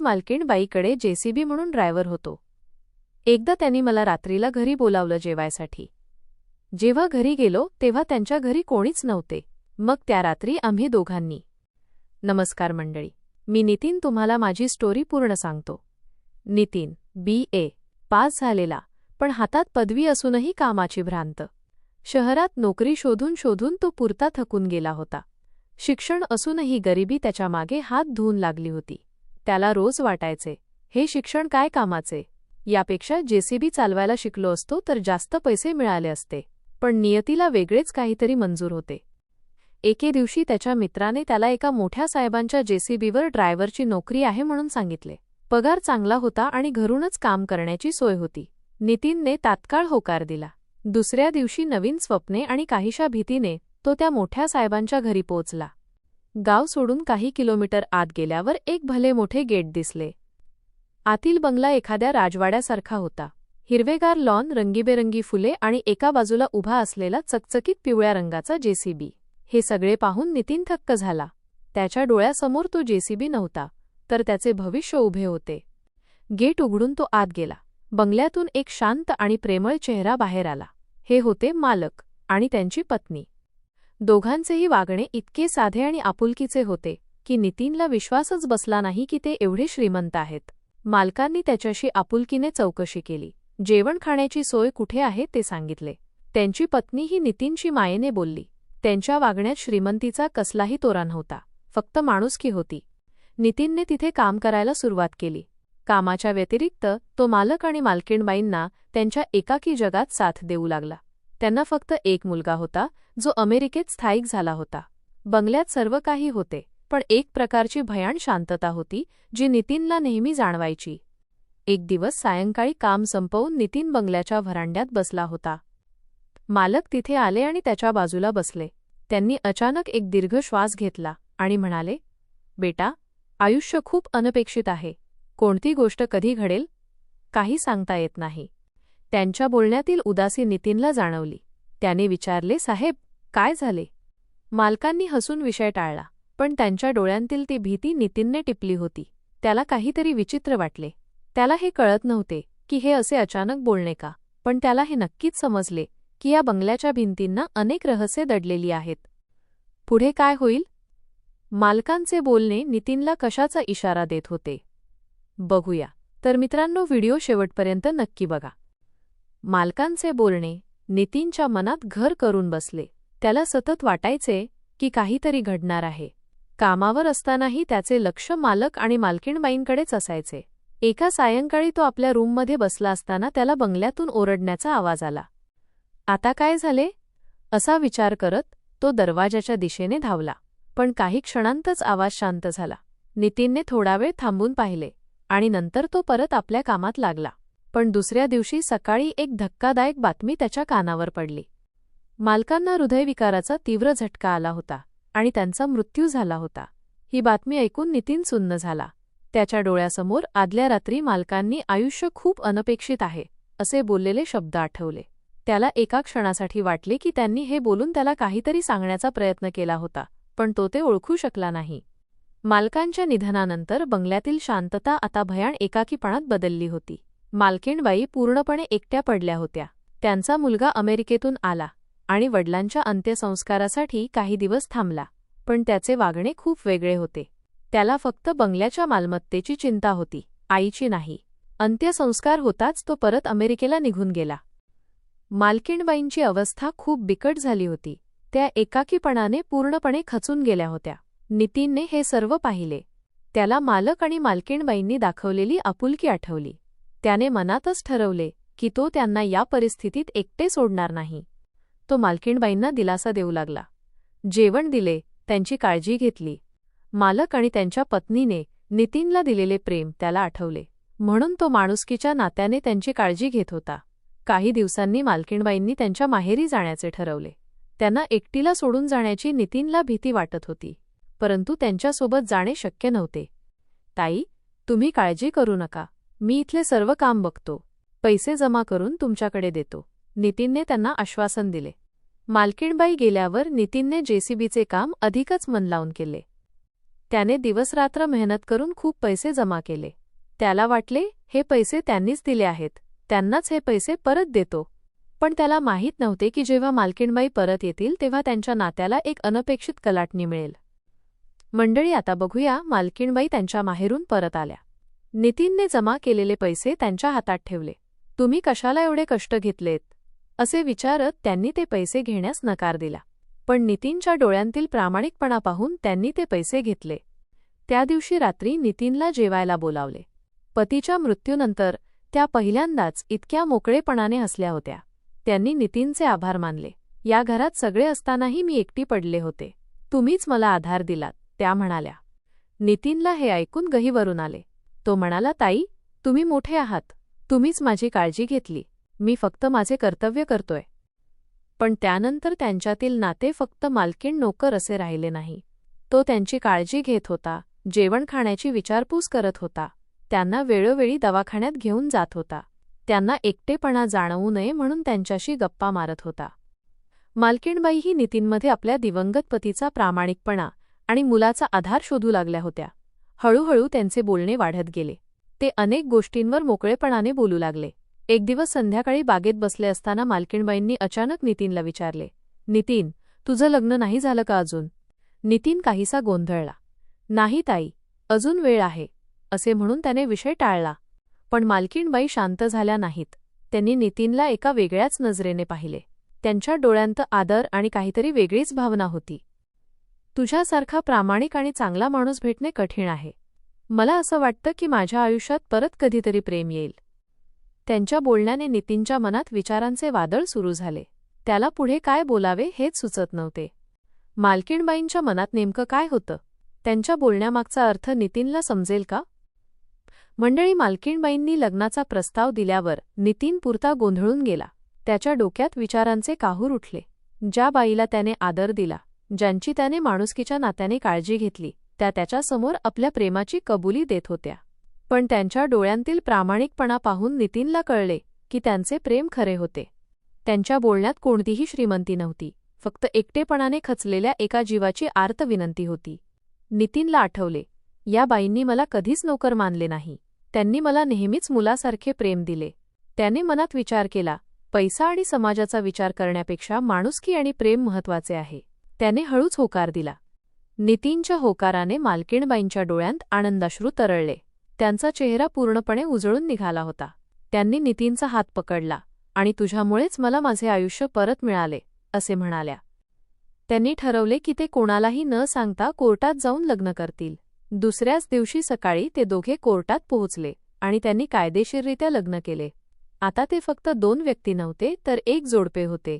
मालकीण बाईकडे जेसीबी म्हणून ड्रायव्हर होतो. एकदा त्यांनी मला रात्रीला घरी बोलावलं जेवायसाठी. जेव्हा घरी गेलो तेव्हा त्यांच्या घरी कोणीच नव्हते. मग त्या रात्री आम्ही दोघांनी. नमस्कार मंडळी. मी नितीन तुम्हाला माझी स्टोरी पूर्ण सांगतो. नितीन बी ए. पास झालेला पण हातात पदवी असूनही कामाची भ्रांत. शहरात नोकरी शोधून शोधून तो पुरता थकून गेला होता. शिक्षण असूनही गरिबी त्याच्यामागे हात धुवून लागली होती. त्याला रोज वाटायचे. हे शिक्षण काय कामाचे? यापेक्षा जेसीबी चालवायला शिकलो असतो तर जास्त पैसे मिळाले असते. पण नियतीला वेगळेच काहीतरी मंजूर होते. एके दिवशी त्याच्या मित्राने त्याला एका मोठ्या साहेबांच्या जेसीबीवर ड्रायव्हरची नोकरी आहे म्हणून सांगितले. पगार चांगला होता आणि घरूनच काम करण्याची सोय होती. नितीनने तात्काळ होकार दिला. दुसऱ्या दिवशी नवीन स्वप्ने आणि काहीशा भीतीने तो त्या मोठ्या साहेबांच्या घरी पोचला गाव सोडून काही किलोमीटर आत गेल्यावर एक भले मोठे गेट दिसले. आतील बंगला एखाद्या राजवाड्यासारखा होता. हिरवेगार लॉन रंगीबेरंगी फुले आणि एका बाजूला उभा असलेला चकचकीत पिवळ्या रंगाचा जेसीबी. हे सगळे पाहून नितीन थक्क झाला. त्याच्या डोळ्यासमोर तो जेसीबी नव्हता तर त्याचे भविष्य उभे होते. गेट उघडून तो आत गेला. बंगल्यातून एक शांत आणि प्रेमळ चेहरा बाहेर आला. हे होते मालक आणि त्यांची पत्नी. दोघांचेही वागणे इतके साधे आणि आपुलकीचे होते की नितीनला विश्वासच बसला नाही की ते एवढे श्रीमंत आहेत. मालकांनी त्याच्याशी आपुलकीने चौकशी केली. जेवण खाण्याची सोय कुठे आहे ते सांगितले. त्यांची पत्नीही नितीनशी मायेने बोलली. त्यांच्या वागण्यात श्रीमंतीचा कसलाही तोरा नव्हता फक्त माणुसकी होती. नितीनने तिथे काम करायला सुरुवात केली. कामाच्या व्यतिरिक्त तो मालक आणि मालकीणबाईंना त्यांच्या एकाकी जगात साथ देऊ लागला. त्यांना फक्त एक मुलगा होता जो अमेरिकेत स्थायिक झाला होता. बंगल्यात सर्व काही होते पण एक प्रकारची भयाण शांतता होती जी नितीनला नेहमी जाणवायची. एक दिवस सायंकाळी काम संपवून नितीन बंगल्याच्या व्हरांड्यात बसला होता. मालक तिथे आले आणि त्याच्या बाजूला बसले. त्यांनी अचानक एक दीर्घ श्वास घेतला आणि म्हणाले बेटा आयुष्य खूप अनपेक्षित आहे. कोणती गोष्ट कधी घडेल? काही सांगता येत नाही. त्यांच्या बोलण्यातील उदासी नितीनला जाणवली. त्याने विचारले साहेब काय झाले? मालकांनी हसून विषय टाळला पण त्यांच्या डोळ्यांतील ती भीती नितीनने टिपली होती. त्याला काहीतरी विचित्र वाटले. त्याला हे कळत नव्हते की हे असे अचानक बोलणे का पण त्याला हे नक्कीच समजले की या बंगल्याच्या भिंतींना अनेक रहस्य दडलेली आहेत. पुढे काय होईल? मालकांचे बोलणे नितीनला कशाचा इशारा देत होते. बघूया. तर मित्रांनो व्हिडिओ शेवटपर्यंत नक्की बघा. मालकांचे बोलणे नितीनच्या मनात घर करून बसले. त्याला सतत वाटायचे की काहीतरी घडणार आहे. कामावर असतानाही त्याचे लक्ष मालक आणि मालकीणबाईंकडेच असायचे. एका सायंकाळी तो आपल्या रूममध्ये बसला असताना त्याला बंगल्यातून ओरडण्याचा आवाज आला. आता काय झाले? असा विचार करत तो दरवाजाच्या दिशेने धावला. पण काही क्षणांतच आवाज शांत झाला. नितीनने थोडा वेळ थांबून पाहिले आणि नंतर तो परत आपल्या कामात लागला. पण दुसऱ्या दिवशी सकाळी एक धक्कादायक बातमी त्याच्या कानावर पडली. मालकांना हृदयविकाराचा तीव्र झटका आला होता आणि त्यांचा मृत्यू झाला होता. ही बातमी ऐकून नितीन सुन्न झाला. त्याच्या डोळ्यासमोर आदल्या रात्री मालकांनी आयुष्य खूप अनपेक्षित आहे असे बोललेले शब्द आठवले. त्याला एका क्षणासाठी वाटले की त्यांनी हे बोलून त्याला काहीतरी सांगण्याचा प्रयत्न केला होता पण तो ते ओळखू शकला नाही. मालकांच्या निधनानंतर बंगल्यातील शांतता आता भयाण एकाकीपणात बदलली होती. मालकीणबाई पूर्णपणे एकट्या पडल्या होत्या. त्यांचा मुलगा अमेरिकेतून आला आणि वडिलांच्या अंत्यसंस्कारासाठी काही दिवस थांबला पण त्याचे वागणे खूप वेगळे होते. त्याला फक्त बंगल्याच्या मालमत्तेची चिंता होती आईची नाही. अंत्यसंस्कार होताच तो परत अमेरिकेला निघून गेला. मालकीणबाईंची अवस्था खूप बिकट झाली होती. त्या एकाकीपणाने पूर्णपणे खचून गेल्या होत्या. नितीनने हे सर्व पाहिले. त्याला मालक आणि मालकीणबाईंनी दाखवलेली आपुलकी आठवली. त्याने मनातच ठरवले की तो त्यांना या परिस्थितीत एकटे सोडणार नाही. तो मालकीणबाईंना दिलासा देऊ लागला. जेवण दिले त्यांची काळजी घेतली. मालक आणि त्यांच्या पत्नीने नितीनला दिलेले प्रेम त्याला आठवले. म्हणून तो माणुसकीच्या नात्याने त्यांची काळजी घेत होता. काही दिवसांनी मालकीणबाईंनी त्यांच्या माहेरी जाण्याचे ठरवले. त्यांना एकटीला सोडून जाण्याची नितीनला भीती वाटत होती. परंतु त्यांच्यासोबत जाणे शक्य नव्हते. ताई तुम्ही काळजी करू नका. मी इथले सर्व काम बघतो. पैसे जमा करून तुमच्याकडे देतो. नितीनने त्यांना आश्वासन दिले. मालकीणबाई गेल्यावर नितीनने जेसीबीचे काम अधिकच मन लावून केले. त्याने दिवसरात्र मेहनत करून खूप पैसे जमा केले. त्याला वाटले हे पैसे त्यांनीच दिले आहेत. त्यांनाच हे पैसे परत देतो. पण त्याला माहीत नव्हते की जेव्हा मालकीणबाई परत येतील तेव्हा त्यांच्या नात्याला एक अनपेक्षित कलाटणी मिळेल. मंडळी आता बघूया मालकीणबाई त्यांच्या माहेरून परत आल्या. नितीनने जमा केलेले पैसे त्यांच्या हातात ठेवले. तुम्ही कशाला एवढे कष्ट घेतलेत? असे विचारत त्यांनी ते पैसे घेण्यास नकार दिला. पण नितीनच्या डोळ्यांतील प्रामाणिकपणा पाहून त्यांनी ते पैसे घेतले. त्या दिवशी रात्री नितीनला जेवायला बोलावले. पतीच्या मृत्यूनंतर त्या पहिल्यांदाच इतक्या मोकळेपणाने हसल्या होत्या. त्यांनी नितीनचे आभार मानले. या घरात सगळे असतानाही मी एकटी पडले होते. तुम्हीच मला आधार दिलात त्या म्हणाल्या. नितीनला हे ऐकून गहीवरून आले. तो म्हणाला ताई तुम्ही मोठे आहात. तुम्हीच माझी काळजी घेतली. मी फक्त माझे कर्तव्य करतोय. पण त्यानंतर त्यांच्यातील नाते फक्त मालकीण नोकर असे राहिले नाही. तो त्यांची काळजी घेत होता जेवण खाण्याची विचारपूस करत होता. त्यांना वेळोवेळी दवाखान्यात घेऊन जात होता. त्यांना एकटेपणा जाणवू नये म्हणून त्यांच्याशी गप्पा मारत होता. मालकीणबाई ही नितीनमध्ये आपल्या दिवंगत पतीचा प्रामाणिकपणा आणि मुलाचा आधार शोधू लागल्या होत्या. हळूहळू त्यांचे बोलणे वाढत गेले. ते अनेक गोष्टींवर मोकळेपणाने बोलू लागले. एक दिवस संध्याकाळी बागेत बसले असताना मालकीणबाईंनी अचानक नितीनला विचारले नितीन तुझं लग्न नाही झालं का अजून? नितीन काहीसा गोंधळला. नाही ताई अजून वेळ आहे असे म्हणून त्याने विषय टाळला. पण मालकीणबाई शांत झाल्या नाहीत. त्यांनी नितीनला एका वेगळ्याच नजरेने पाहिले. त्यांच्या डोळ्यांत आदर आणि काहीतरी वेगळीच भावना होती. तुझ्यासारखा प्रामाणिक आणि चांगला माणूस भेटणे कठीण आहे. मला असं वाटतं की माझ्या आयुष्यात परत कधीतरी प्रेम येईल. त्यांच्या बोलण्याने नितीनच्या मनात विचारांचे वादळ सुरू झाले. त्याला पुढे काय बोलावे हेच सुचत नव्हते. मालकीणबाईंच्या मनात नेमकं काय होतं? त्यांच्या बोलण्यामागचा अर्थ नितीनला समजेल का? मंडळी मालकीणबाईंनी लग्नाचा प्रस्ताव दिल्यावर नितीन पुरता गोंधळून गेला. त्याच्या डोक्यात विचारांचे काहूर उठले. ज्या बाईला त्याने आदर दिला ज्यांची त्याने माणुसकीच्या नात्याने काळजी घेतली त्या त्याच्यासमोर आपल्या प्रेमाची कबुली देत होत्या. पण त्यांच्या डोळ्यांतील प्रामाणिकपणा पाहून नितीनला कळले की त्यांचे प्रेम खरे होते. त्यांच्या बोलण्यात कोणतीही श्रीमंती नव्हती फक्त एकटेपणाने खचलेल्या एका जीवाची आर्त विनंती होती. नितीनला आठवले या बाईंनी मला कधीच नोकर मानले नाही. त्यांनी मला नेहमीच मुलासारखे प्रेम दिले. त्याने मनात विचार केला पैसा आणि समाजाचा विचार करण्यापेक्षा माणुसकी आणि प्रेम महत्त्वाचे आहे. त्याने हळूच होकार दिला. नितीनच्या होकाराने मालकीणबाईंच्या डोळ्यांत आनंदाश्रू तरळले. त्यांचा चेहरा पूर्णपणे उजळून निघाला होता. त्यांनी नितीनचा हात पकडला आणि तुझ्यामुळेच मला माझे आयुष्य परत मिळाले असे म्हणाल्या. त्यांनी ठरवले की ते कोणालाही न सांगता कोर्टात जाऊन लग्न करतील. दुसऱ्याच दिवशी सकाळी ते दोघे कोर्टात पोहोचले आणि त्यांनी कायदेशीररित्या लग्न केले. आता ते फक्त दोन व्यक्ती नव्हते तर एक जोडपे होते.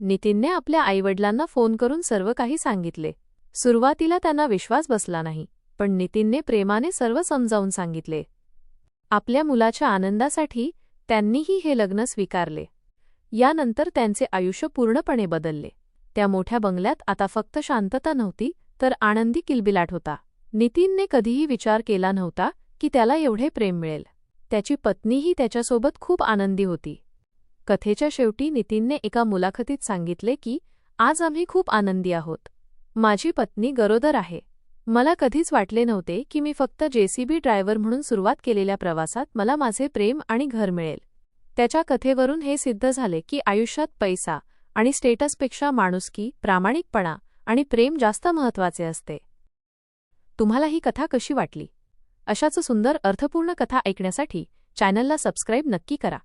नितीनने आपल्या आईवडिलांना फोन करून सर्व काही सांगितले. सुरुवातीला त्यांना विश्वास बसला नाही पण नितीनने प्रेमाने सर्व समजावून सांगितले. आपल्या मुलाच्या आनंदासाठी त्यांनीही हे लग्न स्वीकारले. यानंतर त्यांचे आयुष्य पूर्णपणे बदलले. त्या मोठ्या बंगल्यात आता फक्त शांतता नव्हती तर आनंदी किलबिलाट होता. नितीनने कधीही विचार केला नव्हता की त्याला एवढे प्रेम मिळेल. त्याची पत्नीही त्याच्यासोबत खूप आनंदी होती. कथेच्या शेवटी नितीनने एका मुलाखतीत सांगितले की आज आम्ही खूप आनंदी आहोत. माझी पत्नी गरोदर आहे. मला कधीच वाटले नव्हते की मी फक्त जेसीबी ड्रायव्हर म्हणून सुरुवात केलेल्या प्रवासात मला माझे प्रेम आणि घर मिळेल. त्याच्या कथेवरून हे सिद्ध झाले की आयुष्यात पैसा आणि स्टेटसपेक्षा माणुसकी प्रामाणिकपणा आणि प्रेम जास्त महत्त्वाचे असते. तुम्हाला ही कथा कशी वाटली? अशाच सुंदर अर्थपूर्ण कथा ऐकण्यासाठी चॅनलला सबस्क्राईब नक्की करा.